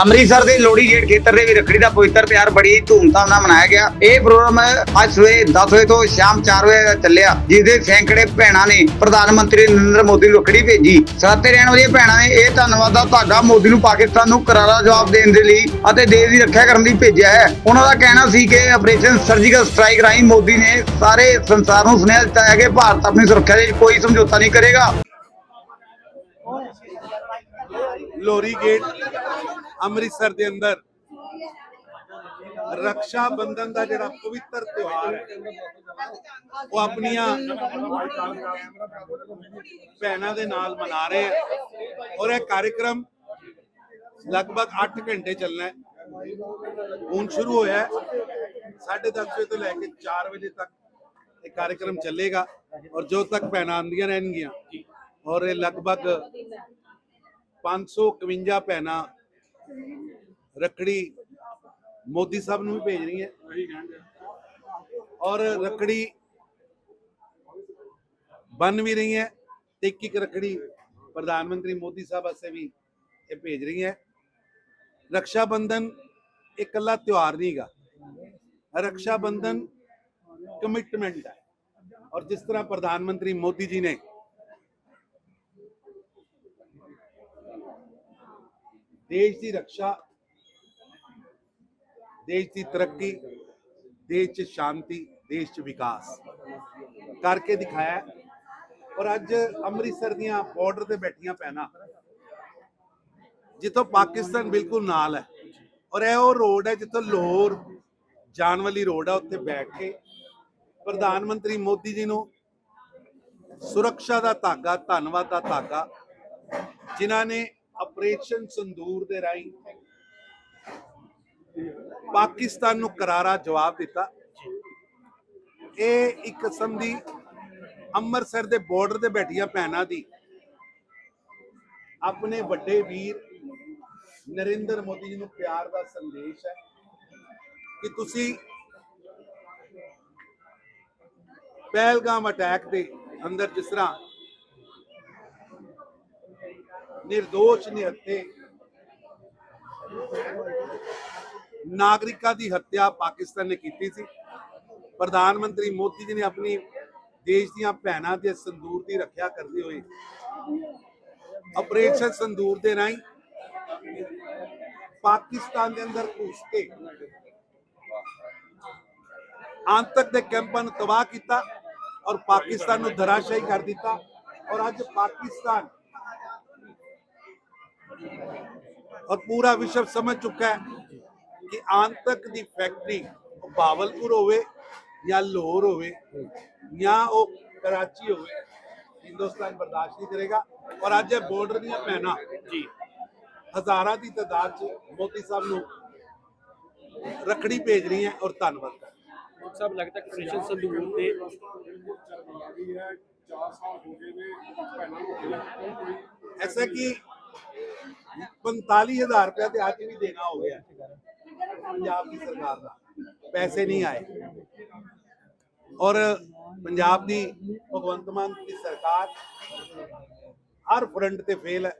ਅੰਮ੍ਰਿਤਸਰ ਦੇ ਲੋਹੜੀ ਗੇਟ ਖੇਤਰ ਦੇ ਵੀ ਰੱਖੜੀ ਦਾ ਪਵਿੱਤਰ ਤਿਉਹਾਰ ਬੜੀ ਧੂਮਧਾਮ ਨਾਲ ਮਨਾਇਆ ਗਿਆ। ਇਹ ਪ੍ਰੋਗਰਾਮ ਅੱਜ ਸਵੇਰੇ 10 ਵਜੇ ਤੋਂ ਸ਼ਾਮ 4 ਵਜੇ ਤੱਕ ਚੱਲਿਆ ਜਿਸ ਦੇ ਸੈਂਕੜੇ ਭੈਣਾਂ ਨੇ ਪ੍ਰਧਾਨ ਮੰਤਰੀ ਨਰਿੰਦਰ ਮੋਦੀ ਨੂੰ ਰੱਖੜੀ ਭੇਜੀ। ਸਾਥੇ ਰਹਿਣ ਵਾਲੀਆਂ ਭੈਣਾਂ ਨੇ ਇਹ ਧੰਨਵਾਦ ਦਾ ਧਾਗਾ ਮੋਦੀ ਨੂੰ ਪਾਕਿਸਤਾਨ ਨੂੰ ਕਰਾਰਾ ਜਵਾਬ ਦੇਣ ਦੇ ਲਈ ਅਤੇ ਦੇਸ਼ ਦੀ ਰੱਖਿਆ ਕਰਨ ਲਈ ਭੇਜਿਆ ਹੈ। ਉਹਨਾਂ ਦਾ ਕਹਿਣਾ ਸੀ ਕਿ ਆਪਰੇਸ਼ਨ ਸਰਜੀਕਲ ਸਟ੍ਰਾਈਕ ਰਾਹੀਂ ਮੋਦੀ ਨੇ ਸਾਰੇ ਸੰਸਾਰ ਨੂੰ ਸੁਨੇਹਾ ਦਿੱਤਾ ਹੈ ਕਿ ਭਾਰਤ ਆਪਣੀ ਸੁਰੱਖਿਆ ਲਈ ਕੋਈ ਸਮਝੌਤਾ ਨਹੀਂ ਕਰੇਗਾ। ਲੋਰੀ ਗੇਟ ਅੰਮ੍ਰਿਤਸਰ ਦੇ ਅੰਦਰ। ਰੱਖਿਆ ਬੰਧਨ ਦਾ ਜਿਹੜਾ ਪਵਿੱਤਰ ਤਿਉਹਾਰ ਹੈ, ਉਹ ਆਪਣੀਆਂ ਭੈਣਾਂ ਦੇ ਨਾਲ ਮਨਾ ਰਹੇ ਹੈ ਔਰ ਇਹ ਕਾਰਜਕ੍ਰਮ ਲਗਭਗ 8 ਘੰਟੇ ਚੱਲਣਾ ਹੈ। ਹੁਣ ਸ਼ੁਰੂ ਹੋਇਆ ਹੈ। 10:30 ਵਜੇ ਤੋਂ ਲੈ ਕੇ 4 ਵਜੇ ਤੱਕ ਇਹ ਕਾਰਜਕ੍ਰਮ ਚੱਲੇਗਾ। ਔਰ ਜੋ ਤੱਕ ਭੈਣਾਂ ਆਉਂਦੀਆਂ ਰਹਿਣਗੀਆਂ। ਔਰ ਇਹ ਲਗਭਗ 551 ਭੈਣਾਂ ਰੱਖੜੀ ਮੋਦੀ ਸਾਹਿਬ ਨੂੰ ਵੀ ਭੇਜ ਰਹੀ ਹੈ ਔਰ ਰੱਖੜੀ ਬਨ ਵੀ ਰਹੀ ਹੈ ਤੇ ਇੱਕ ਇੱਕ ਰੱਖੜੀ ਪ੍ਰਧਾਨ ਮੰਤਰੀ ਮੋਦੀ ਸਾਹਿਬ ਵਾਸਤੇ ਵੀ ਇਹ ਭੇਜ ਰਹੀ ਹੈ ਰੱਖਿਆ ਬੰਧਨ ਇਹ ਇਕੱਲਾ ਤਿਉਹਾਰ ਨਹੀਂਗਾ ਰੱਖਿਆ ਬੰਧਨ ਕਮਿਟਮੈਂਟ ਹੈ ਔਰ ਜਿਸ ਤਰ੍ਹਾਂ ਪ੍ਰਧਾਨ ਮੰਤਰੀ ਮੋਦੀ ਜੀ ਨੇ ਦੇਸ਼ ਦੀ ਰੱਖਿਆ ਦੇਸ਼ ਦੀ ਤਰੱਕੀ, ਦੇਸ਼ 'ਚ ਸ਼ਾਂਤੀ, ਦੇਸ਼ 'ਚ ਵਿਕਾਸ ਕਰਕੇ ਦਿਖਾਇਆ ਔਰ ਅੱਜ ਅੰਮ੍ਰਿਤਸਰ ਦੀਆਂ ਬਾਰਡਰ ਤੇ ਬੈਠੀਆਂ ਪੈਣਾ ਜਿੱਥੋਂ ਪਾਕਿਸਤਾਨ ਬਿਲਕੁਲ ਨਾਲ ਹੈ। ਔਰ ਇਹ ਉਹ ਰੋਡ ਹੈ ਜਿੱਥੋਂ ਲਾਹੌਰ ਜਾਣ ਵਾਲੀ ਰੋਡ ਹੈ ਉੱਥੇ ਬੈਠ ਕੇ ਪ੍ਰਧਾਨ ਮੰਤਰੀ ਮੋਦੀ ਜੀ ਨੂੰ ਸੁਰੱਖਿਆ ਦਾ ਧਾਗਾ, ਧੰਨਵਾਦ ਦਾ ਧਾਗਾ, ਜਿਨ੍ਹਾਂ ਨੇ ਆਪਰੇਸ਼ਨ ਸੰਦੂਰ ਦੇ ਰਾਹੀਂ ਪਾਕਿਸਤਾਨ ਨੂੰ ਕਰਾਰਾ ਜਵਾਬ ਦਿੱਤਾ। ਇਹ ਇੱਕ ਕਿਸਮ ਦੀ ਅੰਮ੍ਰਿਤਸਰ ਦੇ ਬਾਰਡਰ ਤੇ ਬੈਠੀਆਂ ਭੈਣਾਂ ਦੀ ਆਪਣੇ ਵੱਡੇ ਵੀਰ ਨਰਿੰਦਰ ਮੋਦੀ ਜੀ ਨੂੰ ਪਿਆਰ ਦਾ ਸੰਦੇਸ਼ ਹੈ ਕਿ ਤੁਸੀਂ ਪਹਿਲਗਾਮ ਅਟੈਕ ਦੇ ਅੰਦਰ ਜਿਸ ਤਰ੍ਹਾਂ ਨਿਰਦੋਸ਼ ਨਿਹੱਥੇ ਨਾਗਰਿਕਾਂ ਦੀ ਹੱਤਿਆ ਪਾਕਿਸਤਾਨ ਨੇ ਕੀਤੀ ਸੀ। ਪ੍ਰਧਾਨ ਮੰਤਰੀ ਮੋਦੀ ਜੀ ਨੇ ਆਪਣੀ ਦੇਸ਼ ਦੀਆਂ ਭੈਣਾਂ ਦੇ ਸੰਦੂਰ ਦੀ ਰੱਖਿਆ ਕਰਦੇ ਹੋਏ ਆਪਰੇਸ਼ਨ ਸੰਦੂਰ ਦੇ ਰਾਹੀਂ ਪਾਕਿਸਤਾਨ ਦੇ ਅੰਦਰ ਘੁਸ ਕੇ ਆਤੰਕ ਦੇ ਕੈਂਪਾਂ ਨੂੰ ਤਬਾਹ ਕੀਤਾ ਔਰ ਪਾਕਿਸਤਾਨ ਨੂੰ ਧਰਾਸ਼ਾਹੀ ਕਰ ਦਿੱਤਾ ਔਰ ਅੱਜ ਪਾਕਿਸਤਾਨ ਔਰ ਪੂਰਾ ਵਿਸ਼ਵ ਸਮਝ ਚੁੱਕਾ ਹੈ ਕਿ ਆਤੰਕ ਦੀ ਫੈਕਟਰੀ ਉਹ ਬਾਵਲਪੁਰ ਹੋਵੇ ਜਾਂ ਲਾਹੌਰ ਹੋਵੇ ਜਾਂ ਉਹ ਕਰਾਚੀ ਹੋਵੇ ਹਿੰਦੁਸਤਾਨ ਬਰਦਾਸ਼ਤ ਨਹੀਂ ਕਰੇਗਾ। ਔਰ ਅੱਜ ਇਹ ਬਾਰਡਰ ਦੀਆਂ ਭੈਣਾਂ ਜੀ। ਹਜ਼ਾਰਾਂ ਦੀ ਤਾਦਾਦ 'ਚ ਮੋਦੀ ਸਾਹਿਬ ਨੂੰ ਰੱਖੜੀ ਭੇਜ ਰਹੀ ਹੈ ਔਰ ਧੰਨਵਾਦ ਕਰ ਸਾਹਿਬ ਲੱਗਦਾ ਕਿ ਆਪਰੇਸ਼ਨ ਸੰਦੂਰ ਦੇ ਐਸਾ ਕਿ 45000 ਰੁਪਏ ਤੇ ਅੱਜ ਵੀ ਦੇਣਾ ਹੋ ਗਿਆ। ਪੰਜਾਬ ਦੀ ਸਰਕਾਰ ਦਾ। ਪੈਸੇ ਨਹੀਂ ਆਏ। ਔਰ ਪੰਜਾਬ ਦੀ ਭਗਵੰਤ ਮਾਨ ਦੀ ਸਰਕਾਰ ਹਰ ਫਰੰਟ ਤੇ ਫੇਲ ਹੈ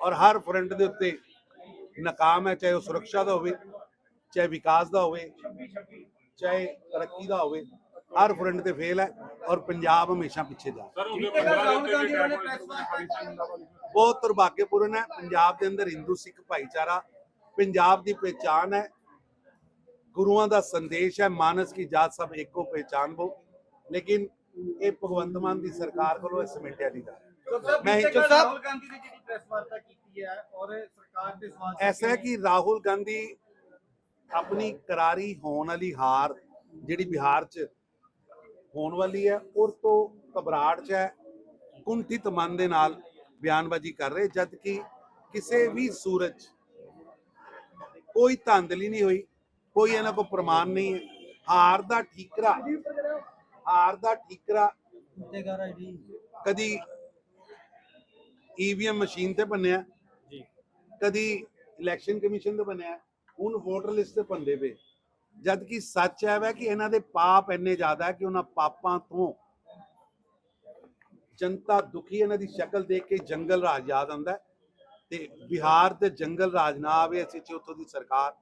ਔਰ ਹਰ ਫਰੰਟ ਦੇ ਉੱਤੇ ਨਾਕਾਮ ਹੈ ਚਾਹੇ ਉਹ ਸੁਰੱਖਿਆ ਦਾ ਹੋਵੇ ਚਾਹੇ ਵਿਕਾਸ ਦਾ ਹੋਵੇ ਚਾਹੇ ਤਰੱਕੀ ਦਾ ਹੋਵੇ ਹਰ ਫਰੰਟ ਤੇ ਫੇਲ ਹੈ ਔਰ ਪੰਜਾਬ ਹਮੇਸ਼ਾ ਪਿੱਛੇ ਜਾ ਬਹੁਤ ਦੁਰਭਾਗਯਪੂਰਨ ਹੈ। ਪੰਜਾਬ ਦੇ ਅੰਦਰ ਹਿੰਦੂ ਸਿੱਖ ਭਾਈਚਾਰਾ ਪੰਜਾਬ ਦੀ ਪਹਿਚਾਨ ਹੈ। ਗੁਰੂਆਂ ਦਾ ਸੰਦੇਸ਼ ਹੈ ਮਾਨਸ ਕੀ ਜਾਤ ਸਭ ਇੱਕੋ ਪਹਿਚਾਨ ਬੋ ਲੇਕਿਨ ਇਹ ਭਗਵੰਤ ਮਾਨ ਦੀ ਸਰਕਾਰ ਕੋਲੋਂ ਇਹ ਸਮੇਟਿਆ ਨਹੀਂ ਜਾ ਮੈਂ ਹਿੰਦੂ ਸਾਹਿਬ ਰਾਹੁਲ ਗਾਂਧੀ ਨੇ ਜਿਹੜੀ ਪ੍ਰੈਸ ਵਾਰਤਾ ਕੀਤੀ ਹੈ ਔਰ ਸਰਕਾਰ ਦੇ ਸਵਾਲ ਐਸਾ ਹੈ ਕਿ ਰਾਹੁਲ ਗਾਂਧੀ ਆਪਣੀ ਕਰਾਰੀ ਹੋਣ ਵਾਲੀ ਹਾਰ ਜਿਹੜੀ ਬਿਹਾਰ 'ਚ ਹੋਣ ਵਾਲੀ ਹੈ ਔਰ ਤੋਂ ਘਬਰਾਹਟ 'ਚ ਹੈ। ਕੁੰਠਿਤ ਮਨ ਦੇ ਨਾਲ ਬਿਆਨਬਾਜ਼ੀ ਕਰ ਰਹੇ ਜਦ ਕਿ ਕਿਸੇ ਵੀ ਸੂਰਜ ਕੋਈ ਧਾਂਦਲੀ ਨਹੀਂ ਹੋਈ ਕੋਈ ਇਹਨਾਂ ਕੋ ਪ੍ਰਮਾਣ ਨਹੀਂ ਹੈ। ਹਾਰ ਦਾ ਠੀਕਰਾ ਹਾਰ ਦਾ ਠੀਕਰਾ ਕਦੀ ਈਵੀਐਮ ਮਸ਼ੀਨ ਤੇ ਬਣਿਆ ਜੀ। ਕਦੀ ਇਲੈਕਸ਼ਨ ਕਮਿਸ਼ਨ ਤੇ ਬਣਿਆ ਹੁਣ ਵੋਟਰ ਲਿਸਟ ਤੇ ਬੰਦੇ ਪਏ। ਜਦ ਕਿ ਸੱਚ ਹੈ ਵੈ ਕਿ ਇਹਨਾਂ ਦੇ ਪਾਪ ਇੰਨੇ ਜ਼ਿਆਦਾ ਹੈ ਕਿ ਉਹਨਾਂ ਪਾਪਾਂ ਤੋਂ ਜਨਤਾ ਦੁਖੀ ਇਹਨਾਂ ਦੀ ਸ਼ਕਲ ਦੇਖ ਕੇ ਜੰਗਲ ਰਾਜ ਯਾਦ ਆਉਂਦਾ ਹੈ। ਤੇ ਬਿਹਾਰ ਤੇ ਜੰਗਲ ਰਾਜ ਨਾ ਆਵੇ ਅਸੀਂ ਚ ਉੱਥੋਂ ਦੀ ਸਰਕਾਰ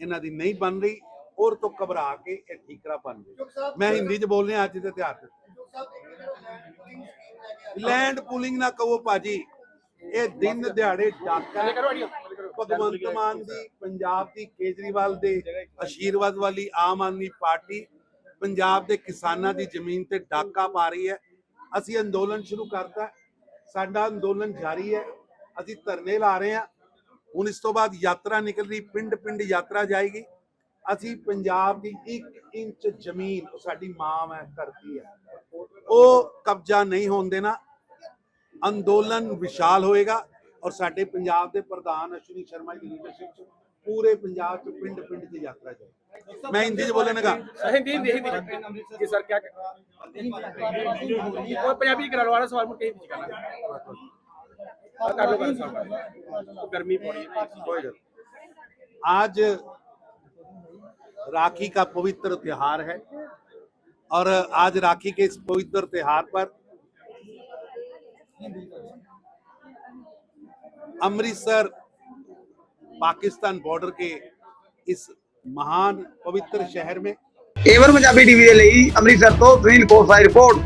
ਇਹਨਾਂ ਦੀ ਨਹੀਂ ਬਣ ਰਹੀ ਔਰ ਤੋਂ ਘਬਰਾ ਕੇ ਇਹ ਠੀਕਰਾ ਬਣ ਗਈ ਮੈਂ ਹਿੰਦੀ ਚ ਬੋਲ ਰਿਹਾ ਅੱਜ ਦੇ ਤਿਉਹਾਰ ਤੇ। ਲੈਂਡ ਪੂਲਿੰਗ ਨਾ ਕਹੋ ਭਾਜੀ ਇਹ ਦਿਨ ਦਿਹਾੜੇ ਡਾਕਾ। ਭਗਵੰਤ ਮਾਨ ਦੀ ਪੰਜਾਬ ਦੀ ਕੇਜਰੀਵਾਲ ਦੇ ਆਸ਼ੀਰਵਾਦ ਵਾਲੀ ਆਮ ਆਦਮੀ ਪਾਰਟੀ ਪੰਜਾਬ ਦੇ ਕਿਸਾਨਾਂ ਦੀ ਜ਼ਮੀਨ ਤੇ ਡਾਕਾ ਪਾ ਰਹੀ ਹੈ। ਅਸੀਂ ਅੰਦੋਲਨ ਸ਼ੁਰੂ ਕਰਤਾ। ਸਾਡਾ ਅੰਦੋਲਨ ਜਾਰੀ ਹੈ। ਅਸੀਂ ਧਰਨੇ ਲਾ ਰਹੇ ਹਾਂ। ਹੁਣ ਇਸ ਤੋਂ ਬਾਅਦ ਯਾਤਰਾ ਨਿਕਲ ਰਹੀ ਪਿੰਡ ਪਿੰਡ ਯਾਤਰਾ ਜਾਏਗੀ। ਅਸੀਂ ਪੰਜਾਬ ਦੀ 1 ਇੰਚ ਜ਼ਮੀਨ ਉਹ ਸਾਡੀ ਮਾਂ ਹੈ ਧਰਤੀ ਹੈ। ਉਹ ਕਬਜ਼ਾ ਨਹੀਂ ਹੋਣ ਦੇਣਾ। ਅੰਦੋਲਨ ਵਿਸ਼ਾਲ ਹੋਏਗਾ ਔਰ ਸਾਡੇ ਪੰਜਾਬ ਦੇ ਪ੍ਰਧਾਨ ਅਸ਼ਵਨੀ ਸ਼ਰਮਾ ਦੀ ਲੀਡਰਸ਼ਿਪ ਚ ਪੂਰੇ ਪੰਜਾਬ ਚ ਪਿੰਡ ਪਿੰਡ ਦੀ ਯਾਤਰਾ ਜਾਏ ਮੈਂ ਹਿੰਦੀ ਚ ਬੋਲਣਗਾ ਹਿੰਦੀ ਹਿੰਦੀ ਹਿੰਦੀ। ਜੀ ਸਰ ਕੀ ਉਹ ਪੰਜਾਬੀ ਕਰਾ ਲਓ ਵਾਲਾ ਸਵਾਲ ਮੈਂ ਕਹੀ ਪੁੱਛ गर्मी पड़ी है कोई गल आज राखी का पवित्र त्योहार है और आज राखी के इस पवित्र त्योहार पर अमृतसर पाकिस्तान बॉर्डर के इस महान पवित्र शहर में ਏਵਨ ਪੰਜਾਬੀ ਟੀਵੀ ਦੇ ਲਈ ਅੰਮ੍ਰਿਤਸਰ ਤੋਂ ਸੁਨੀਲ ਕੋਸਾ ਦੀ ਰਿਪੋਰਟ